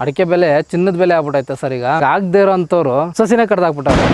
ಅಡಿಕೆ ಬೆಲೆ ಚಿನ್ನದ ಬೆಲೆ ಆಗ್ಬಿಟ್ಟೈತೆ ಸರ್ ಈಗ. ಆಗದೆ ಇರೋ ಅಂತವ್ರು ಸಸಿನೇ ಕಡ್ದಾಕ್ಬಿಟ್ಟವ್ರೆ.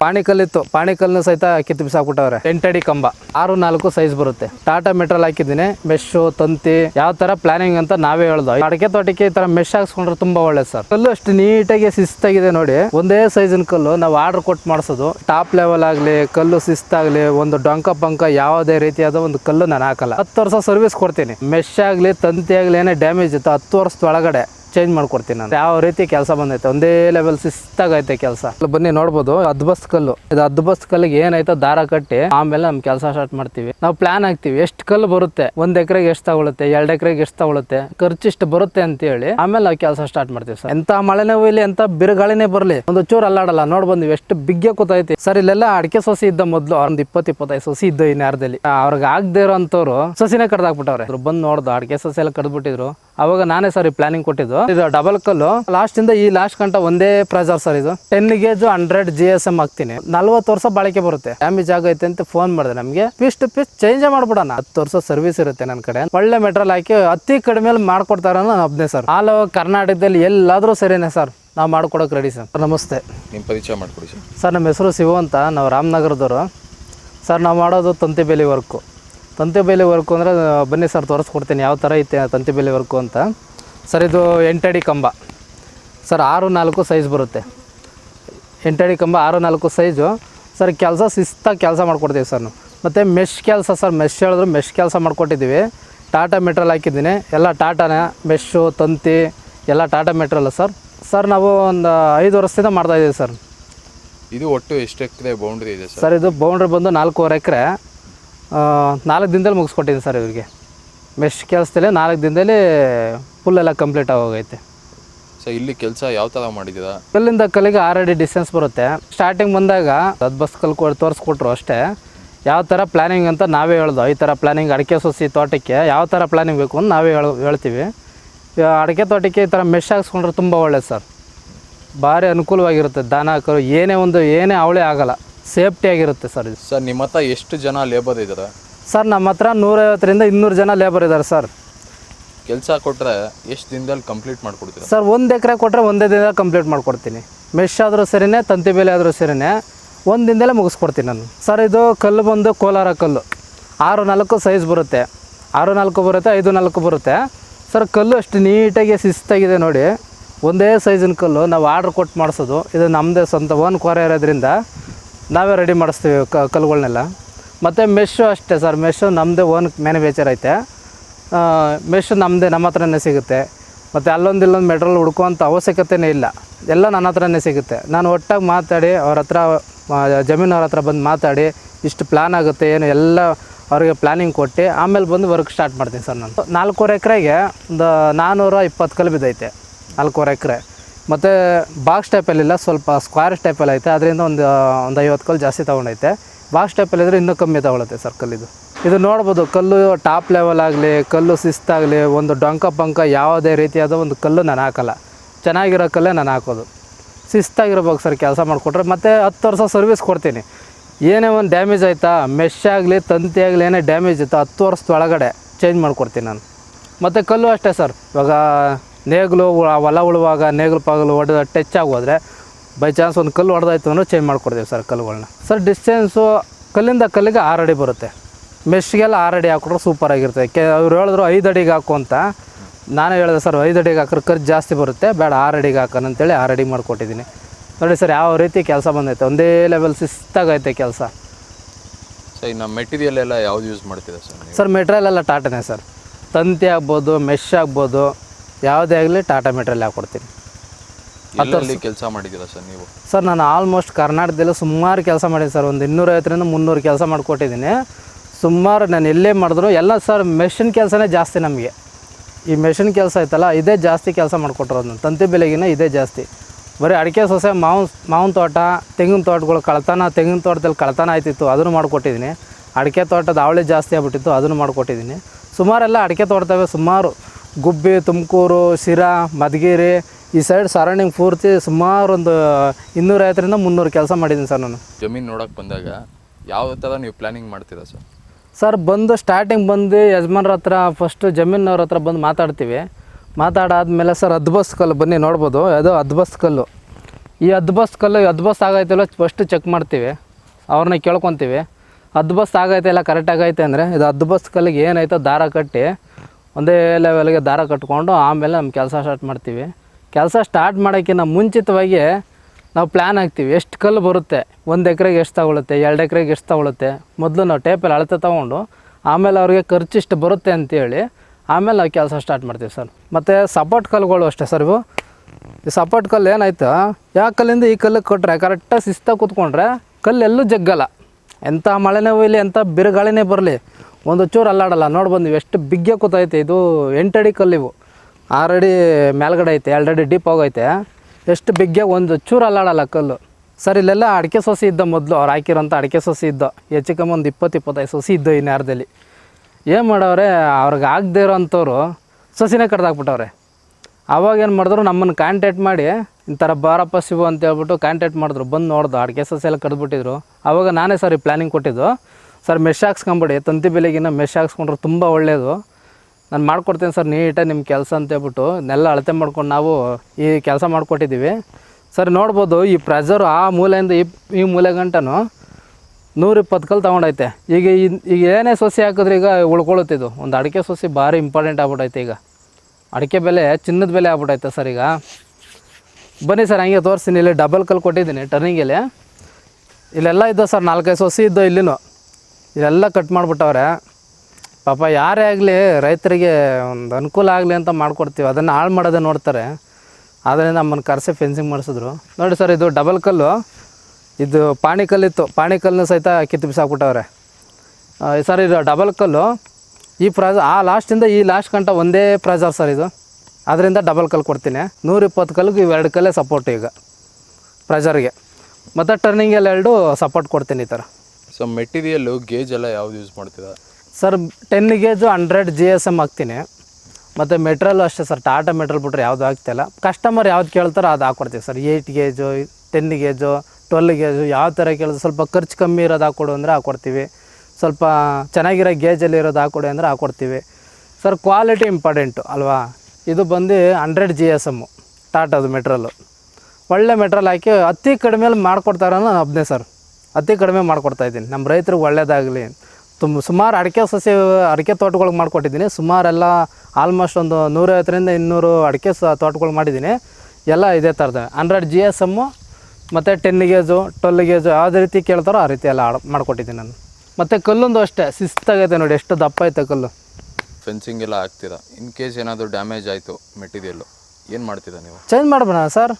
ಪಾಣಿಕಲ್ಲಿತ್ತು, ಪಾಣಿಕಲ್ನ ಸಹಿತ ಕಿತ್ತು ಬಿಸಾಕ್ಬಿಟ್ಟವ್ರೆ ಎಂಟಡಿ ಕಂಬ, ಆರು, ನಾಲ್ಕು ಸೈಜ್ ಬರುತ್ತೆ. ಟಾಟಾ ಮೆಟ್ರಲ್ ಹಾಕಿದ್ದೀನಿ ಮೆಶ್ಶು ತಂತಿ, ಯಾವ ತರ ಪ್ಲಾನಿಂಗ್ ಅಂತ ನಾವೇ ಹೇಳ್ದು. ಅಡಿಕೆ ತೋಟಕ್ಕೆ ಈ ತರ ಮೆಶ್ ಹಾಕ್ಸ್ಕೊಂಡ್ರೆ ತುಂಬಾ ಒಳ್ಳೆ ಸರ್. ಕಲ್ಲು ಅಷ್ಟು ನೀಟಾಗಿ ಶಿಸ್ತಾಗಿದೆ ನೋಡಿ. ಒಂದೇ ಸೈಜಿನ ಕಲ್ಲು ನಾವು ಆರ್ಡರ್ ಕೊಟ್ಟು ಮಾಡಿಸೋದು. ಟಾಪ್ ಲೆವೆಲ್ ಆಗಲಿ, ಕಲ್ಲು ಶಿಸ್ತಾಗ್ಲಿ, ಒಂದು ಡೊಂಕ ಪಂಕ ಯಾವುದೇ ರೀತಿಯಾದ ಒಂದು ಕಲ್ಲು ನಾನು ಹಾಕಲ್ಲ. ಹತ್ತು ವರ್ಷ ಸರ್ವಿಸ್ ಕೊಡ್ತೀನಿ. ಮೆಶ್ ಆಗಲಿ, ತಂತಿ ಆಗಲಿ ಏನೇ ಡ್ಯಾಮೇಜ್ ಇತ್ತು ಹತ್ತು ವರ್ಷದ ಒಳಗಡೆ. ಚೇಂಜ್ ಮಾಡ್ಕೊಡ್ತೀನಿ ನಾನು. ಯಾವ ರೀತಿ ಕೆಲಸ ಬಂದೈತೆ? ಒಂದೇ ಲೆವೆಲ್ ಸಿಸ್ತಾಗೈತೆ ಕೆಲಸ. ಬನ್ನಿ, ನೋಡ್ಬೋದು. ಅದ್ಬಸ್ ಕಲ್ಲು. ಇದು ಅದ್ಬಸ್ ಕಲ್ಲಿಗೆ ಏನಾಯ್ತೋ ದಾರ ಕಟ್ಟಿ, ಆಮೇಲೆ ನಮ್ ಕೆಲಸ ಸ್ಟಾರ್ಟ್ ಮಾಡ್ತೀವಿ. ನಾವು ಪ್ಲಾನ್ ಹಾಕ್ತಿವಿ. ಎಷ್ಟು ಕಲ್ಲು ಬರುತ್ತೆ? ಒಂದ್ ಎಕರೆಗೆ ಎಷ್ಟು ತಗೊಳುತ್ತೆ? ಎರಡ್ ಎಕರೆಗೆ ಎಷ್ಟು ತಗೊಳುತ್ತೆ? ಖರ್ಚು ಇಷ್ಟು ಬರುತ್ತೆ ಅಂತ ಹೇಳಿ ಆಮೇಲೆ ನಾವು ಕೆಲಸ ಸ್ಟಾರ್ಟ್ ಮಾಡ್ತೀವಿ ಸರ್. ಎಂತ ಮಳೆನೇ ಹೋಗ್ಲಿ ಎಂತ ಬಿರುಗಾಳಿನೇ ಬರಲಿ. ಒಂದು ಚೂರು ಅಲ್ಲಾಡಲ್ಲ. ನೋಡ್ ಬಂದ್ವಿ ಎಷ್ಟು ಬಿಗ್ಗೆ ಕೂತೈತಿ. ಸರ್, ಇಲ್ಲೆಲ್ಲ ಅಡಿಕೆ ಸೊಸಿ ಇದ್ದ ಮೊದ್ಲು. ಒಂದ್ ಇಪ್ಪತ್ ಇಪ್ಪತ್ತೈದು ಸೊಸಿ ಇದ್ದ ಈ ನೇರದಲ್ಲಿ ಅವ್ರಿಗೆ ಆಗದೆ ಇರೋ ಅಂತವ್ರು ಸೊಸಿನೇ ಕಡ್ದಾಕ್ಬಿಟ್ಟವ್ರೆ ಬಂದು ನೋಡ್ದು, ಅಡಿಕೆ ಸೊಸಿ ಎಲ್ಲ ಕಡ್ದ್ಬಿಟ್ಟಿದ್ರು. ಅವಾಗ ನಾನೇ ಸರ್ ಈ ಪ್ಲಾನಿಂಗ್ ಕೊಟ್ಟಿದ್ದು. ಇದು ಡಬಲ್ ಕಲ್ಲು. ಲಾಸ್ಟ್ ಇಂದ ಈ ಲಾಸ್ಟ್ ಗಂಟ ಒಂದೇ ಪ್ರೈಸರ್ ಸರ್ ಇದು. Ten gauge hundred G S M ಹಾಕ್ತೀನಿ. ನಲ್ವತ್ತು ವರ್ಷ ಬಾಳಿಕೆ ಬರುತ್ತೆ. ಡ್ಯಾಮೇಜ್ ಆಗೈತೆ ಅಂತ ಫೋನ್ ಮಾಡಿದೆ ನಮಗೆ. ಪೀಸ್ ಟು ಪೀಸ್ ಚೇಂಜ್ ಮಾಡ್ಬಿಡೋಣ. ಹತ್ತು ವರ್ಷ ಸರ್ವಿಸ್ ಇರುತ್ತೆ ನನ್ನ ಕಡೆ. ಒಳ್ಳೆ ಮೆಟ್ರಲ್ ಹಾಕಿ ಅತಿ ಕಡಿಮೆ ಮಾಡ್ಕೊಡ್ತಾರ ನಾನು ಒಬ್ಬನೇ ಸರ್ ಆಲ್ ಓವರ್ ಕರ್ನಾಟಕದಲ್ಲಿ ಎಲ್ಲಾದ್ರೂ ಸರಿನೇ ಸರ್ ನಾವು ಮಾಡ್ಕೊಡೋಕೆ ರೆಡಿ ಸರ್ ನಮಸ್ತೆ. ನಿಮ್ಮ ಪರಿಚಯ ಮಾಡಿಕೊಡಿ ಸರ್ ಸರ್ ನಮ್ಮ ಹೆಸರು ಶಿವ ಅಂತ. ನಾವು ರಾಮನಗರದವರು. ಸರ್ ನಾವು ಮಾಡೋದು ತಂತಿ ಬೇಲಿ ವರ್ಕು ತಂತಿ ಬೇಲಿ ವರ್ಕು ಅಂದರೆ ಬನ್ನಿ ಸರ್ ತೋರಿಸ್ಕೊಡ್ತೀನಿ ಯಾವ ಥರ ಐತೆ ತಂತಿ ಬೇಲಿ ವರ್ಕು ಅಂತ. ಸರ್ ಇದು ಎಂಟಡಿ ಕಂಬ. ಸರ್ ಆರು ನಾಲ್ಕು ಸೈಜ್ ಬರುತ್ತೆ. ಎಂಟಡಿ ಕಂಬ ಆರು ನಾಲ್ಕು ಸೈಜು ಸರ್ ಕೆಲಸ ಶಿಸ್ತಾಗಿ ಕೆಲಸ ಮಾಡಿಕೊಡ್ತೀವಿ ಸರ್ ನಾವು. ಮತ್ತು ಮೆಶ್ ಕೆಲಸ ಸರ್ ಮೆಶ್ ಹೇಳಿದ್ರು ಮೆಶ್ ಕೆಲಸ ಮಾಡಿಕೊಟ್ಟಿದ್ದೀವಿ. ಟಾಟಾ ಮೆಟ್ರಲ್ ಹಾಕಿದ್ದೀನಿ. ಎಲ್ಲ ಟಾಟಾನೇ ಮೆಶ್ಶು ತಂತಿ ಎಲ್ಲ ಟಾಟಾ ಮೆಟ್ರಲ್ ಸರ್. ಸರ್ ನಾವು ಒಂದು ಐದು ವರ್ಷದಿಂದ ಮಾಡ್ತಾಯಿದ್ದೀವಿ ಸರ್. ಇದು ಒಟ್ಟು ಎಷ್ಟು ಎಕರೆ ಬೌಂಡ್ರಿ ಇದೆ ಸರ್? ಸರ್ ಇದು ಬೌಂಡ್ರಿ ಬಂದು ನಾಲ್ಕೂವರೆ ಎಕರೆ. ನಾಲ್ಕು ದಿನದಲ್ಲಿ ಮುಗಿಸ್ಕೊಟ್ಟಿದ್ದೀನಿ ಸರ್ ಇವರಿಗೆ. ಮೆಶ್ ಕೆಲಸದಲ್ಲಿ ನಾಲ್ಕು ದಿನದಲ್ಲಿ ಫುಲ್ಲೆಲ್ಲ ಎಲ್ಲ ಕಂಪ್ಲೀಟ್ ಆಗೋಗೈತೆ. ಸರ್ ಇಲ್ಲಿ ಕೆಲಸ ಯಾವ ಥರ ಮಾಡಿದ್ದೀರಾ? ಕಲ್ಲಿಂದ ಕಲ್ಲಿಗೆ ಆರ್ ಅಡಿ ಡಿಸ್ಟೆನ್ಸ್ ಬರುತ್ತೆ. ಸ್ಟಾರ್ಟಿಂಗ್ ಬಂದಾಗ ಅದು ಬಸ್ ಕಲ್ ಕೊ ತೋರಿಸ್ಕೊಟ್ರು ಅಷ್ಟೇ. ಯಾವ ಥರ ಪ್ಲ್ಯಾನಿಂಗ್ ಅಂತ ನಾವೇ ಹೇಳ್ದು. ಈ ಥರ ಪ್ಲ್ಯಾನಿಂಗ್ ಅಡಿಕೆ ಸೊಸಿ ತೋಟಕ್ಕೆ ಯಾವ ಥರ ಪ್ಲ್ಯಾನಿಂಗ್ ಬೇಕು ಅಂತ ನಾವೇ ಹೇಳ ಹೇಳ್ತೀವಿ. ಅಡಿಕೆ ತೋಟಕ್ಕೆ ಈ ಥರ ಮೆಶ್ ಹಾಕ್ಸ್ಕೊಂಡ್ರೆ ತುಂಬ ಒಳ್ಳೆಯದು ಸರ್. ಭಾರಿ ಅನುಕೂಲವಾಗಿರುತ್ತೆ. ದನ ಕರು ಏನೇ ಒಂದು ಏನೇ ಅವಳೇ ಆಗಲ್ಲ. ಸೇಫ್ಟಿ ಆಗಿರುತ್ತೆ ಸರ್ ಇದು. ಸರ್ ನಿಮ್ಮ ಹತ್ರ ಎಷ್ಟು ಜನ ಲೇಬರ್ ಇದ್ದಾರೆ? ಸರ್ ನಮ್ಮ ಹತ್ರ ನೂರೈವತ್ತರಿಂದ ಇನ್ನೂರು ಜನ ಲೇಬರ್ ಇದ್ದಾರೆ ಸರ್. ಕೆಲಸ ಕೊಟ್ಟರೆ ಎಷ್ಟು ದಿನದಲ್ಲಿ ಕಂಪ್ಲೀಟ್ ಮಾಡಿಕೊಡ್ತೀರಾ? ಸರ್ ಒಂದು ಎಕರೆ ಕೊಟ್ಟರೆ ಒಂದೇ ದಿನದಲ್ಲಿ ಕಂಪ್ಲೀಟ್ ಮಾಡಿಕೊಡ್ತೀನಿ. ಮೆಶ್ ಆದರೂ ಸರಿನೇ ತಂತಿ ಬೇಲೆ ಆದರೂ ಸರಿನೇ ಒಂದು ದಿನದಲ್ಲೇ ಮುಗಿಸ್ಕೊಡ್ತೀನಿ ನಾನು. ಸರ್ ಇದು ಕಲ್ಲು ಬಂದು ಕೋಲಾರ ಕಲ್ಲು. ಆರು ನಾಲ್ಕು ಸೈಜ್ ಬರುತ್ತೆ. ಆರು ನಾಲ್ಕು ಬರುತ್ತೆ ಐದು ನಾಲ್ಕು ಬರುತ್ತೆ. ಸರ್ ಕಲ್ಲು ಅಷ್ಟು ನೀಟಾಗಿ ಶಿಸ್ತಾಗಿದೆ ನೋಡಿ. ಒಂದೇ ಸೈಜಿನ ಕಲ್ಲು ನಾವು ಆರ್ಡ್ರ್ ಕೊಟ್ಟು ಮಾಡಿಸೋದು. ಇದು ನಮ್ಮದೇ ಸ್ವಂತ ಓನ್ ಕೋರೆ ಇರೋದ್ರಿಂದ ನಾವೇ ರೆಡಿ ಮಾಡಿಸ್ತೀವಿ ಕ, ಕಲ್ಲುಗಳ್ನೆಲ್ಲ. ಮತ್ತು ಮೆಶ್ಶು ಅಷ್ಟೇ ಸರ್ ಮೆಶ್ಶು ನಮ್ಮದೇ ಓನ್ ಮ್ಯಾನುಫ್ಯಾಕ್ಚರ್ ಐತೆ. ಮೆಶ್ ನಮ್ಮದೇ ನಮ್ಮ ಹತ್ರನೇ ಸಿಗುತ್ತೆ. ಮತ್ತು ಅಲ್ಲೊಂದು ಇಲ್ಲೊಂದು ಮೆಟ್ರಲ್ ಹುಡ್ಕೋಂಥ ಅವಶ್ಯಕತೆನೇ ಇಲ್ಲ. ಎಲ್ಲ ನನ್ನ ಹತ್ರನೇ ಸಿಗುತ್ತೆ. ನಾನು ಒಟ್ಟಾಗಿ ಮಾತಾಡಿ ಅವ್ರ ಹತ್ರ ಜಮೀನವ್ರ ಹತ್ರ ಬಂದು ಮಾತಾಡಿ ಇಷ್ಟು ಪ್ಲ್ಯಾನ್ ಆಗುತ್ತೆ, ಏನು ಎಲ್ಲ ಅವ್ರಿಗೆ ಪ್ಲ್ಯಾನಿಂಗ್ ಕೊಟ್ಟು ಆಮೇಲೆ ಬಂದು ವರ್ಕ್ ಸ್ಟಾರ್ಟ್ ಮಾಡ್ತೀನಿ ಸರ್ ನಾನು. ನಾಲ್ಕೂವರೆ ಎಕರೆಗೆ ಒಂದು ನಾನ್ನೂರ ಇಪ್ಪತ್ತು ಕಲ್ಲು ಬಿದ್ದೈತೆ. ನಾಲ್ಕೂವರೆ ಎಕರೆ. ಮತ್ತು ಬಾಕ್ಸ್ ಟೈಪಲ್ಲಿಲ್ಲ, ಸ್ವಲ್ಪ ಸ್ಕ್ವೇರ್ ಟೈಪಲ್ಲಿ ಐತೆ. ಅದರಿಂದ ಒಂದು ಒಂದು ಐವತ್ತು ಕಲ್ಲು ಜಾಸ್ತಿ ತೊಗೊಂಡೈತೆ. ಬಾಕ್ಸ್ ಟೈಪಲ್ಲಿದ್ದರೆ ಇನ್ನೂ ಕಮ್ಮಿ ತೊಗೊಳುತ್ತೆ ಸರ್ ಕಲ್ಲಿದು. ಇದು ನೋಡ್ಬೋದು, ಕಲ್ಲು ಟಾಪ್ ಲೆವೆಲ್ ಆಗಲಿ, ಕಲ್ಲು ಶಿಸ್ತಾಗಲಿ, ಒಂದು ಡೊಂಕ ಪಂಕ ಯಾವುದೇ ರೀತಿಯಾದ ಒಂದು ಕಲ್ಲು ನಾನು ಹಾಕಲ್ಲ. ಚೆನ್ನಾಗಿರೋ ಕಲ್ಲೇ ನಾನು ಹಾಕೋದು. ಶಿಸ್ತಾಗಿರ್ಬೇಕು ಸರ್ ಕೆಲಸ ಮಾಡಿಕೊಟ್ರೆ. ಮತ್ತು ಹತ್ತು ವರ್ಷ ಸರ್ವಿಸ್ ಕೊಡ್ತೀನಿ. ಏನೇ ಒಂದು ಡ್ಯಾಮೇಜ್ ಆಯಿತಾ ಮೆಶ್ ಆಗಲಿ, ತಂತಿ ಆಗಲಿ, ಏನೇ ಡ್ಯಾಮೇಜ್ ಇತ್ತು ಹತ್ತು ವರ್ಷದ ಒಳಗಡೆ ಚೇಂಜ್ ಮಾಡಿಕೊಡ್ತೀನಿ ನಾನು. ಮತ್ತು ಕಲ್ಲು ಅಷ್ಟೇ ಸರ್. ಇವಾಗ ನೇಗಿಲು ಆ ಹೊಲ ಉಳುವಾಗ ನೇಗಿಲು ಪಾಗಲು ಹೊಡೆದ ಟಚ್ ಆಗೋದ್ರೆ ಬೈ ಚಾನ್ಸ್ ಒಂದು ಕಲ್ಲು ಹೊಡೆದಾಯ್ತು ಅಂದ್ರೆ ಚೇಂಜ್ ಮಾಡ್ಕೊಡ್ತೀವಿ ಸರ್ ಕಲ್ಲುಗಳನ್ನ ಸರ್ ಡಿಸ್ಟೆನ್ಸು ಕಲ್ಲಿಂದ ಕಲ್ಲಿಗೆ ಆರು ಅಡಿ ಬರುತ್ತೆ. ಮೆಶ್ಗೆಲ್ಲ ಆರು ಅಡಿ ಹಾಕೊಂಡ್ರೆ ಸೂಪರ್ ಆಗಿರುತ್ತೆ ಕೆ ಅವ್ರು ಹೇಳಿದ್ರು ಐದು ಅಡಿಗೆ ಹಾಕು ಅಂತ. ನಾನು ಹೇಳಿದೆ ಸರ್ ಐದು ಅಡಿಗೆ ಹಾಕಿದ್ರೆ ಖರ್ಚು ಜಾಸ್ತಿ ಬರುತ್ತೆ. ಬೇಡ ಆರು ಅಡಿಗೆ ಹಾಕೋಣ ಅಂತೇಳಿ ಆರು ಅಡಿ ಮಾಡಿಕೊಟ್ಟಿದ್ದೀನಿ. ನೋಡಿ ಸರ್ ಯಾವ ರೀತಿ ಕೆಲಸ ಬಂದೈತೆ. ಒಂದೇ ಲೆವೆಲ್ ಶಿಸ್ತಾಗೈತೆ ಕೆಲಸ. ಸರ್ ಇನ್ನು ಮೆಟೀರಿಯಲ್ ಎಲ್ಲ ಯಾವ್ದು ಯೂಸ್ ಮಾಡ್ತೀರಾ ಸರ್ ಸರ್ ಮೆಟೀರಿಯಲ್ ಎಲ್ಲ ಟಾಟನೇ ಸರ್. ತಂತಿ ಆಗ್ಬೋದು ಮೆಶ್ ಆಗ್ಬೋದು. ಯಾವುದೇ ಆಗಲಿ ಟಾಟಾ ಮೆಟ್ರಿಯಲ್ ಹಾಕ್ಕೊಡ್ತೀನಿ. ಎಲ್ಲೆಲ್ಲಿ ಕೆಲಸ ಮಾಡಿದ್ದೀರಾ ಸರ್ ನೀವು? ಸರ್ ನಾನು ಆಲ್ಮೋಸ್ಟ್ ಕರ್ನಾಟಕದಲ್ಲಿ ಸುಮಾರು ಕೆಲಸ ಮಾಡಿದ್ದೀನಿ ಸರ್. ಒಂದು ಇನ್ನೂರೈವತ್ತರಿಂದ ಮುನ್ನೂರು ಕೆಲಸ ಮಾಡಿಕೊಟ್ಟಿದ್ದೀನಿ. ಸುಮಾರು ನಾನು ಎಲ್ಲೇ ಮಾಡಿದ್ರು ಎಲ್ಲ ಸರ್ ಮೆಷಿನ್ ಕೆಲಸನೇ ಜಾಸ್ತಿ ನಮಗೆ. ಈ ಮೆಷಿನ್ ಕೆಲಸ ಐತಲ್ಲ ಇದೇ ಜಾಸ್ತಿ ಕೆಲಸ ಮಾಡಿಕೊಟ್ಟಿರೋದು ತಂತಿ ಬೆಲೆಗಿನ ಇದೇ ಜಾಸ್ತಿ. ಬರೀ ಅಡಿಕೆ ಸೊಸೆ ಮಾವು ಮಾವಿನ ತೋಟ ತೆಂಗಿನ ತೋಟಗಳು ಕಳ್ತನ ತೆಂಗಿನ ತೋಟದಲ್ಲಿ ಕಳ್ತನ ಆಯ್ತಿತ್ತು ಅದನ್ನು ಮಾಡಿಕೊಟ್ಟಿದ್ದೀನಿ. ಅಡಿಕೆ ತೋಟದ ಅವಳಿ ಜಾಸ್ತಿ ಆಗ್ಬಿಟ್ಟಿತ್ತು ಅದನ್ನು ಮಾಡಿಕೊಟ್ಟಿದ್ದೀನಿ. ಸುಮಾರೆಲ್ಲ ಅಡಿಕೆ ತೋಟದವೆ ಸುಮಾರು ಗುಬ್ಬಿ ತುಮಕೂರು ಶಿರಾ ಮಧುಗಿರಿ ಈ ಸೈಡ್ ಸರೌಂಡಿಂಗ್ ಪೂರ್ತಿ ಸುಮಾರು ಒಂದು ಇನ್ನೂರೈವತ್ತರಿಂದ ಮುನ್ನೂರು ಕೆಲಸ ಮಾಡಿದ್ದೀನಿ ಸರ್ ನಾನು. ಜಮೀನು ನೋಡೋಕೆ ಬಂದಾಗ ಯಾವ ಥರ ನೀವು ಪ್ಲ್ಯಾನಿಂಗ್ ಮಾಡ್ತೀರಾ ಸರ್? ಸರ್ ಬಂದು ಸ್ಟಾರ್ಟಿಂಗ್ ಬಂದು ಯಜಮಾನ್ರ ಹತ್ರ ಫಸ್ಟು ಜಮೀನವ್ರ ಹತ್ರ ಬಂದು ಮಾತಾಡ್ತೀವಿ. ಮಾತಾಡಾದ್ಮೇಲೆ ಸರ್ ಅದ್ಬಸ್ ಕಲ್ಲು ಬನ್ನಿ ನೋಡ್ಬೋದು. ಅದು ಅದ್ಬಸ್ ಕಲ್ಲು. ಈ ಅದ್ಬಸ್ ಕಲ್ಲು ಅದ್ಬಸ್ ಆಗೈತಲ್ಲ ಫಸ್ಟ್ ಚೆಕ್ ಮಾಡ್ತೀವಿ. ಅವ್ರನ್ನ ಕೇಳ್ಕೊತೀವಿ. ಅದ್ಬಸ್ ಆಗೈತೆ ಇಲ್ಲ ಕರೆಕ್ಟ್ ಆಗೈತೆ ಅಂದರೆ ಇದು ಅದ್ಬಸ್ ಕಲ್ಲಿಗೆ ಏನಾಯ್ತೋ ದಾರ ಕಟ್ಟಿ ಒಂದೇ ಲೆವೆಲ್ಗೆ ದಾರ ಕಟ್ಕೊಂಡು ಆಮೇಲೆ ನಮ್ಮ ಕೆಲಸ ಸ್ಟಾರ್ಟ್ ಮಾಡ್ತೀವಿ. ಕೆಲಸ ಸ್ಟಾರ್ಟ್ ಮಾಡೋಕ್ಕಿಂತ ಮುಂಚಿತವಾಗಿ ನಾವು ಪ್ಲ್ಯಾನ್ ಹಾಕ್ತೀವಿ. ಎಷ್ಟು ಕಲ್ಲು ಬರುತ್ತೆ? ಒಂದು ಎಕ್ರೆಗೆ ಎಷ್ಟು ತಗೊಳುತ್ತೆ? ಎರಡು ಎಕರೆಗೆ ಎಷ್ಟು ತಗೊಳುತ್ತೆ? ಮೊದಲು ನಾವು ಟೇಪಲ್ಲಿ ಅಳತೆ ತೊಗೊಂಡು ಆಮೇಲೆ ಅವ್ರಿಗೆ ಖರ್ಚು ಇಷ್ಟು ಬರುತ್ತೆ ಅಂತೇಳಿ ಆಮೇಲೆ ನಾವು ಕೆಲಸ ಸ್ಟಾರ್ಟ್ ಮಾಡ್ತೀವಿ ಸರ್. ಮತ್ತು ಸಪೋರ್ಟ್ ಕಲ್ಲುಗಳು ಅಷ್ಟೇ ಸರ್ ಇವು. ಈ ಸಪೋರ್ಟ್ ಕಲ್ಲು ಏನಾಯ್ತು? ಯಾವ ಕಲ್ಲಿಂದ ಈ ಕಲ್ಲಿಗೆ ಕೊಟ್ಟರೆ ಕರೆಕ್ಟಾಗಿ ಶಿಸ್ತಾಗಿ ಕೂತ್ಕೊಂಡ್ರೆ ಕಲ್ಲು ಎಲ್ಲೂ ಜಗ್ಗಲ್ಲ. ಎಂಥ ಮಳೆನೇ ಹೋಗಲಿ, ಎಂಥ ಬಿರುಗಾಳಿನೇ ಬರಲಿ. ಒಂದು ಚೂರು ಅಲ್ಲಾಡಲ್ಲ. ನೋಡಿ ಬಂದಿವಿ ಎಷ್ಟು ಬಿಗ್ಗೆ ಕೂತೈತೆ. ಇದು ಎಂಟಡಿ ಇವು ಅಡಿ ಮೇಲ್ಗಡೆ ಐತೆ ಎರಡು ಅಡಿ ಡೀಪ್ ಹೋಗೈತೆ. ಎಷ್ಟು ಬಿಗ್ಗೆ ಒಂದು ಚೂರು ಅಲ್ಲಾಡಲ್ಲ ಕಲ್ಲು. ಸರ್, ಇಲ್ಲೆಲ್ಲ ಅಡಿಕೆ ಸೊಸಿ ಇದ್ದ ಮೊದಲು. ಅವ್ರು ಹಾಕಿರೋಂಥ ಅಡಿಕೆ ಸೊಸಿ ಇದ್ದ. ಹೆಚ್ಚು ಕಮ್ಮಿ ಒಂದು ಇಪ್ಪತ್ತು ಇಪ್ಪತ್ತೈದು ಸೊಸಿ ಇದ್ದ ಈ ನೇರದಲ್ಲಿ ಏನು ಮಾಡವ್ರೆ, ಅವ್ರಿಗೆ ಆಗದೆ ಇರೋಂಥವ್ರು ಸೊಸಿನೇ ಕಡ್ದಾಕ್ಬಿಟ್ಟವ್ರೆ. ಅವಾಗ ಏನು ಮಾಡಿದ್ರು ನಮ್ಮನ್ನು ಕಾಂಟ್ಯಾಕ್ಟ್ ಮಾಡಿ, ಇಂಥರ ಥರ ಬಾರಪ್ಪ ಶಿವು ಅಂತ ಹೇಳ್ಬಿಟ್ಟು ಕಾಂಟ್ಯಾಕ್ಟ್ ಮಾಡಿದ್ರು. ಬಂದು ನೋಡ್ದು, ಅಡಿಕೆ ಸೊಸೆ ಎಲ್ಲ ಕಡ್ದ್ಬಿಟ್ಟಿದ್ರು. ಅವಾಗ ನಾನೇ ಸರ್ ಈ ಪ್ಲ್ಯಾನಿಂಗ್ ಕೊಟ್ಟಿದ್ದು. ಸರ್ ಮೆಶ್ ಹಾಕ್ಸ್ಕೊಂಬಿಡಿ, ತಂತಿ ಬೆಲೆಗಿನ ಮೆಶ್ ಹಾಕ್ಸ್ಕೊಂಡ್ರೆ ತುಂಬ ಒಳ್ಳೆಯದು ನಾನು ಮಾಡ್ಕೊಡ್ತೀನಿ ಸರ್, ನೀಟಾಗಿ ನಿಮ್ಮ ಕೆಲಸ ಅಂತ ಹೇಳ್ಬಿಟ್ಟು, ನೆಲ್ಲ ಅಳತೆ ಮಾಡ್ಕೊಂಡು ನಾವು ಈ ಕೆಲಸ ಮಾಡಿಕೊಟ್ಟಿದ್ದೀವಿ. ಸರ್ ನೋಡ್ಬೋದು, ಈ ಪ್ರೆಸರು ಆ ಮೂಲೆಯಿಂದ ಈ ಈ ಮೂಲೆ ಗಂಟನು ನೂರಿಪ್ಪತ್ತು ಕಲ್ಲು ತೊಗೊಂಡೈತೆ. ಈಗ ಈಗ ಏನೇ ಸೊಸೆ ಹಾಕಿದ್ರೆ ಈಗ ಉಳ್ಕೊಳ್ಳುತ್ತೆ ಇದು. ಒಂದು ಅಡಿಕೆ ಸೊಸೆ ಭಾರಿ ಇಂಪಾರ್ಟೆಂಟ್ ಆಗ್ಬಿಟ್ಟೈತೆ ಈಗ. ಅಡಿಕೆ ಬೆಲೆ ಚಿನ್ನದ ಬೆಲೆ ಆಗ್ಬಿಟ್ಟೈತೆ ಸರ್ ಈಗ. ಬನ್ನಿ ಸರ್, ಹಂಗೆ ತೋರಿಸ್ತೀನಿ, ಇಲ್ಲಿ ಡಬಲ್ ಕಲ್ ಕೊಟ್ಟಿದ್ದೀನಿ ಟರ್ನಿಂಗಲ್ಲಿ ಇಲ್ಲೆಲ್ಲ ಇದ್ದೋ ಸರ್, ನಾಲ್ಕೈದು ಸೊಸೆ ಇದ್ದೋ ಇಲ್ಲಿನೂ. ಇಲ್ಲೆಲ್ಲ ಕಟ್ ಮಾಡಿಬಿಟ್ಟವ್ರೆ. ಪಾಪ ಯಾರೇ ಆಗಲಿ ರೈತರಿಗೆ ಒಂದು ಅನುಕೂಲ ಆಗಲಿ ಅಂತ ಮಾಡ್ಕೊಡ್ತೀವಿ. ಅದನ್ನು ಹಾಳು ಮಾಡೋದೇ ನೋಡ್ತಾರೆ. ಆದ್ದರಿಂದ ನಮ್ಮನ್ನು ಕರೆಸಿ ಫೆನ್ಸಿಂಗ್ ಮಾಡಿಸಿದ್ರು. ನೋಡಿ ಸರ್ ಇದು ಡಬಲ್ ಕಲ್ಲು. ಇದು ಪಾಣಿ ಕಲ್ಲಿತ್ತು. ಪಾಣಿ ಕಲ್ಲನ್ನು ಸಹಿತ ಕಿತ್ತು ಬಿಸಾಕ್ಬಿಟ್ಟವ್ರೆ. ಸರ್ ಇದು ಡಬಲ್ ಕಲ್ಲು. ಈ ಪ್ರೈಸ್ ಆ ಲಾಸ್ಟಿಂದ ಈ ಲಾಸ್ಟ್ ಗಂಟ ಒಂದೇ ಪ್ರೈಸರ್ ಸರ್ ಇದು. ಅದರಿಂದ ಡಬಲ್ ಕಲ್ಲು ಕೊಡ್ತೀನಿ. ನೂರಿಪ್ಪತ್ತು ಕಲ್ಲು ಇವೆರಡು ಕಲ್ಲೇ ಸಪೋರ್ಟ್ ಈಗ ಪ್ರೆಜರ್ಗೆ. ಮತ್ತು ಟರ್ನಿಂಗಲ್ಲಿ ಎರಡು ಸಪೋರ್ಟ್ ಕೊಡ್ತೀನಿ ಈ ಥರ ಸೊ ಮೆಟೀರಿಯಲ್ಲು ಗೇಜ್ ಎಲ್ಲ ಯಾವ್ದು ಯೂಸ್ ಮಾಡ್ತೀರಾ? Sir ten gauge hundred G S M ಹಾಕ್ತೀನಿ. ಮತ್ತು ಮೆಟ್ರಲ್ಲು ಅಷ್ಟೇ ಸರ್ ಟಾಟಾ ಮೆಟ್ರಲ್ ಬಿಟ್ರೆ ಯಾವುದು ಆಗ್ತಿಲ್ಲ ಕಸ್ಟಮರ್ ಯಾವ್ದು ಕೇಳ್ತಾರೋ ಅದು ಹಾಕ್ಕೊಡ್ತೀವಿ sir eight gauge ten gauge twelve gauge ಯಾವ ಥರ ಕೇಳಿದ್ರು ಸ್ವಲ್ಪ ಖರ್ಚು ಕಮ್ಮಿ ಇರೋದು ಹಾಕ್ಕೊಡು ಅಂದರೆ ಹಾಕ್ಕೊಡ್ತೀವಿ ಸ್ವಲ್ಪ ಚೆನ್ನಾಗಿರೋ ಗೇಜಲ್ಲಿ ಇರೋದು ಹಾಕ್ಕೊಡಿ ಅಂದರೆ ಹಾಕ್ಕೊಡ್ತೀವಿ ಸರ್ ಕ್ವಾಲಿಟಿ ಇಂಪಾರ್ಟೆಂಟು ಅಲ್ವಾ? ಇದು ಬಂದು ಹಂಡ್ರೆಡ್ ಜಿ ಎಸ್ ಎಮ್ಮು ಟಾಟಾದು ಮೆಟ್ರಲ್ಲು ಒಳ್ಳೆ ಮೆಟ್ರಲ್ ಹಾಕಿ ಅತಿ ಕಡಿಮೆಲಿ ಮಾಡ್ಕೊಡ್ತಾರೆ ನಾನು ಒಬ್ಬನೇ ಸರ್ ಅತಿ ಕಡಿಮೆ ಮಾಡಿಕೊಡ್ತಾ ಇದ್ದೀನಿ. ನಮ್ಮ ರೈತರಿಗೆ ಒಳ್ಳೆಯದಾಗಲಿ ತುಂಬ ಸುಮಾರು ಅಡಿಕೆ ಸಸಿ ಅಡಿಕೆ ತೋಟಗಳಿಗೆ ಮಾಡ್ಕೊಟ್ಟಿದ್ದೀನಿ. ಸುಮಾರೆಲ್ಲ ಆಲ್ಮೋಸ್ಟ್ ಒಂದು ನೂರೈವತ್ತರಿಂದ ಇನ್ನೂರು ಅಡಿಕೆ ಸ ತೋಟಗಳು ಮಾಡಿದ್ದೀನಿ. ಎಲ್ಲ ಇದೇ ಥರದ ಹಂಡ್ರೆಡ್ ಜಿ ಎಸ್ ಎಮ್ಮು ಮತ್ತು ಟೆನ್ ಗೇಜು ಟ್ವೆಲ್ ಗೇಜು ಯಾವುದೇ ರೀತಿ ಕೇಳ್ತಾರೋ ಆ ರೀತಿ ಎಲ್ಲ ಮಾಡ್ಕೊಟ್ಟಿದ್ದೀನಿ ನಾನು. ಮತ್ತು ಕಲ್ಲೊಂದು ಅಷ್ಟೇ ಶಿಸ್ತಾಗೈತೆ ನೋಡಿ ಎಷ್ಟು ದಪ್ಪ ಐತೆ ಕಲ್ಲು. ಫೆನ್ಸಿಂಗ್ ಎಲ್ಲ ಹಾಕ್ತೀರಾ? ಇನ್ ಕೇಸ್ ಏನಾದರೂ ಡ್ಯಾಮೇಜ್ ಆಯಿತು ಮೆಟೀರಿಯಲ್ಲು ಏನು ಮಾಡ್ತೀರಾ ನೀವು? ಚೇಂಜ್ ಮಾಡ್ಬೋಣ ಸರ್.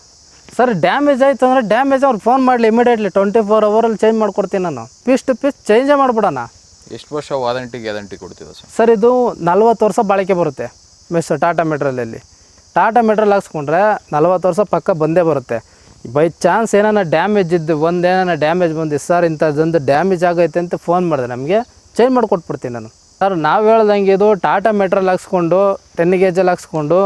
ಸರ್ ಡ್ಯಾಮೇಜ್ ಆಯ್ತು ಅಂದರೆ ಡ್ಯಾಮೇಜ್ ಅವ್ರು ಫೋನ್ ಮಾಡಲಿ ಇಮಿಡಿಯೇಟ್ಲಿ ಟ್ವೆಂಟಿ ಫೋರ್ ಅವರಲ್ಲಿ ಚೇಂಜ್ ಮಾಡ್ಕೊಡ್ತೀನಿ ನಾನು. ಪೀಸ್ ಟು ಪೀಸ್ ಚೇಂಜೇ ಮಾಡ್ಬಿಡೋಣ. ಎಷ್ಟು ವರ್ಷ ವಾರಂಟಿ ಗ್ಯಾರಂಟಿ ಕೊಡ್ತೀರಾ ಸರ್? ಸರ್ ಇದು ನಲ್ವತ್ತು ವರ್ಷ ಬಾಳಿಕೆ ಬರುತ್ತೆ ಮಿಸ್ ಟಾಟಾ ಮೆಟ್ರಲಲ್ಲಿ ಟಾಟಾ ಮೆಟ್ರಲ್ ಹಾಕ್ಸ್ಕೊಂಡ್ರೆ ನಲ್ವತ್ತು ವರ್ಷ ಪಕ್ಕ ಬಂದೇ ಬರುತ್ತೆ. ಬೈ ಚಾನ್ಸ್ ಏನಾನ ಡ್ಯಾಮೇಜ್ ಇದ್ದು ಒಂದು ಏನಾನ ಡ್ಯಾಮೇಜ್ ಬಂದು ಸರ್ ಇಂಥದ್ದೊಂದು ಡ್ಯಾಮೇಜ್ ಆಗೈತೆ ಅಂತ ಫೋನ್ ಮಾಡಿದೆ ನಮಗೆ ಚೇಂಜ್ ಮಾಡಿಕೊಟ್ಬಿಡ್ತೀನಿ ನಾನು. ಸರ್ ನಾವು ಹೇಳ್ದಂಗೆ ಇದು ಟಾಟಾ ಮೆಟ್ರಲ್ ಹಾಕ್ಸ್ಕೊಂಡು ಟೆನ್ ಗೇಜಲ್ಲಿ ಹಾಕ್ಸ್ಕೊಂಡು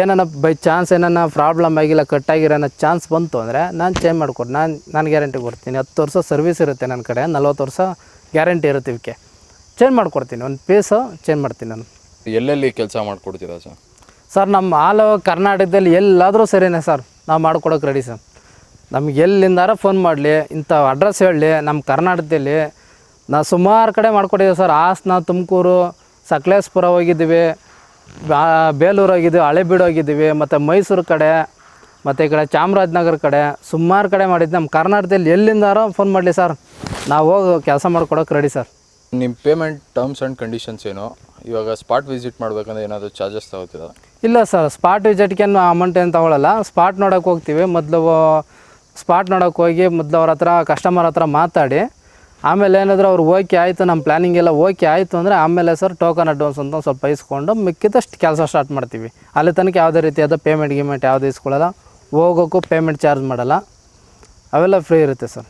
ಏನಾನ ಬೈ ಚಾನ್ಸ್ ಏನನ್ನ ಪ್ರಾಬ್ಲಮ್ ಆಗಿಲ್ಲ ಕಟ್ಟಾಗಿರೋ ಅನ್ನೋ ಚಾನ್ಸ್ ಬಂತು ಅಂದರೆ ನಾನು ಚೇಂಜ್ ಮಾಡಿಕೊಡು ನಾನು ನಾನು ಗ್ಯಾರಂಟಿ ಕೊಡ್ತೀನಿ. ಹತ್ತು ವರ್ಷ ಸರ್ವಿಸ್ ಇರುತ್ತೆ ನನ್ನ ಕಡೆ ನಲ್ವತ್ತು ವರ್ಷ ಗ್ಯಾರಂಟಿ ಇರುತ್ತೆ ಇವಕ್ಕೆ ಚೇಂಜ್ ಮಾಡಿಕೊಡ್ತೀನಿ ಒಂದು ಪೀಸು ಚೇಂಜ್ ಮಾಡ್ತೀನಿ ನಾನು. ಎಲ್ಲೆಲ್ಲಿ ಕೆಲಸ ಮಾಡಿಕೊಡ್ತೀರಾ ಸರ್? ಸರ್ ನಮ್ಮ ಆಲ್ ಓವರ್ ಕರ್ನಾಟಕದಲ್ಲಿ ಎಲ್ಲಾದರೂ ಸರಿನೇ ಸರ್ ನಾವು ಮಾಡ್ಕೊಡೋಕೆ ರೆಡಿ ಸರ್. ನಮ್ಗೆ ಎಲ್ಲಿಂದಾರ ಫೋನ್ ಮಾಡಲಿ ಇಂಥ ಅಡ್ರೆಸ್ ಹೇಳಲಿ ನಮ್ಮ ಕರ್ನಾಟಕದಲ್ಲಿ ನಾವು ಸುಮಾರು ಕಡೆ ಮಾಡ್ಕೊಟ್ಟಿದ್ದೀವಿ ಸರ್. ಹಾಸನ ತುಮಕೂರು ಸಕಲೇಶ್ಪುರ ಹೋಗಿದ್ದೀವಿ. ಬೇಲೂರು ಹೋಗಿದ್ದೀವಿ ಹಳೆಬೀಡು ಹೋಗಿದ್ದೀವಿ ಮತ್ತು ಮೈಸೂರು ಕಡೆ ಮತ್ತು ಈ ಕಡೆ ಚಾಮರಾಜನಗರ ಕಡೆ ಸುಮಾರು ಕಡೆ ಮಾಡಿದ್ದು ನಮ್ಮ ಕರ್ನಾಟಕದಲ್ಲಿ ಎಲ್ಲಿಂದಾರೋ ಫೋನ್ ಮಾಡಲಿ ಸರ್ ನಾವು ಹೋಗಿ ಕೆಲಸ ಮಾಡ್ಕೊಡೋಕೆ ರೆಡಿ ಸರ್ ನಿಮ್ಮ ಪೇಮೆಂಟ್ ಟರ್ಮ್ಸ್ ಆ್ಯಂಡ್ ಕಂಡೀಷನ್ಸ್ ಏನು? ಇವಾಗ ಸ್ಪಾಟ್ ವಿಸಿಟ್ ಮಾಡಬೇಕಂದ್ರೆ ಏನಾದರೂ ಚಾರ್ಜಸ್ ತಗೋತೀರಾ? ಇಲ್ಲ ಸರ್ ಸ್ಪಾಟ್ ವಿಸಿಟ್ಗೇನು ಅಮೌಂಟ್ ಏನು ತಗೊಳ್ಳಲ್ಲ ಸ್ಪಾಟ್ ನೋಡೋಕೆ ಹೋಗ್ತೀವಿ. ಮೊದಲು ಸ್ಪಾಟ್ ನೋಡೋಕೆ ಹೋಗಿ ಮೊದಲು ಅವ್ರ ಹತ್ರ ಕಸ್ಟಮರ್ ಹತ್ರ ಮಾತಾಡಿ. ಆಮೇಲೆ ಏನಾದರೂ ಅವ್ರು ಓಕೆ ಆಯಿತು ನಮ್ಮ ಪ್ಲ್ಯಾನಿಂಗ್ ಎಲ್ಲ ಓಕೆ ಆಯಿತು ಅಂದರೆ ಆಮೇಲೆ ಸರ್ ಟೋಕನ್ ಅಡ್ವಾನ್ಸ್ ಅಂತ ಸ್ವಲ್ಪ ಇಸ್ಕೊಂಡು ಮಿಕ್ಕಿದಷ್ಟು ಕೆಲಸ ಸ್ಟಾರ್ಟ್ ಮಾಡ್ತೀವಿ. ಅಲ್ಲಿ ತನಕ ಯಾವುದೇ ರೀತಿಯಾದ ಪೇಮೆಂಟ್ ಗೀಮೆಂಟ್ ಯಾವುದು ಇಸ್ಕೊಳ್ಳೋಲ್ಲ, ಹೋಗೋಕ್ಕೂ ಪೇಮೆಂಟ್ ಚಾರ್ಜ್ ಮಾಡಲ್ಲ. ಅವೆಲ್ಲ ಫ್ರೀ ಇರುತ್ತೆ ಸರ್